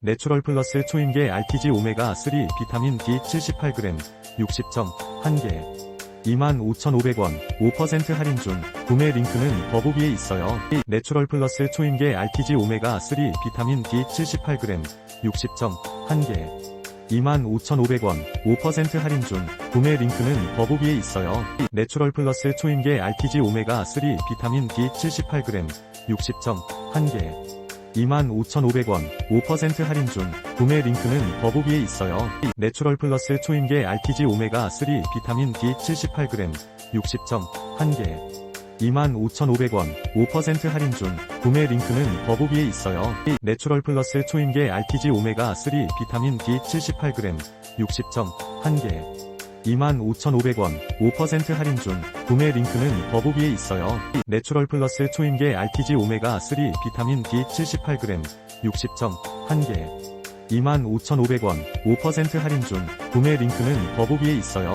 내추럴 플러스 초임계 RTG 오메가 3 비타민 D 78g 60점 1개. 25,500원 5% 할인 중. 구매 링크는 더보기에 있어요. 내추럴 플러스 초임계 RTG 오메가 3 비타민 D 78g 60점 1개. 25,500원 5% 할인 중. 구매 링크는 더보기에 있어요. 내추럴 플러스 초임계 RTG 오메가 3 비타민 D 78g 60점 1개 25,500원 5% 할인 중 구매 링크는 더보기에 있어요. 내추럴 플러스 초임계 RTG 오메가 3 비타민 D 78g 60점 1개 25,500원 5% 할인 중 구매 링크는 더보기에 있어요. 내추럴 플러스 초임계 RTG 오메가 3 비타민 D 78g 60점 1개 25,500원 5% 할인 중 구매 링크는 더보기에 있어요. 내추럴 플러스 초임계 RTG 오메가 3 비타민 D 78g 60점 1개 25,500원 5% 할인 중 구매 링크는 더보기에 있어요.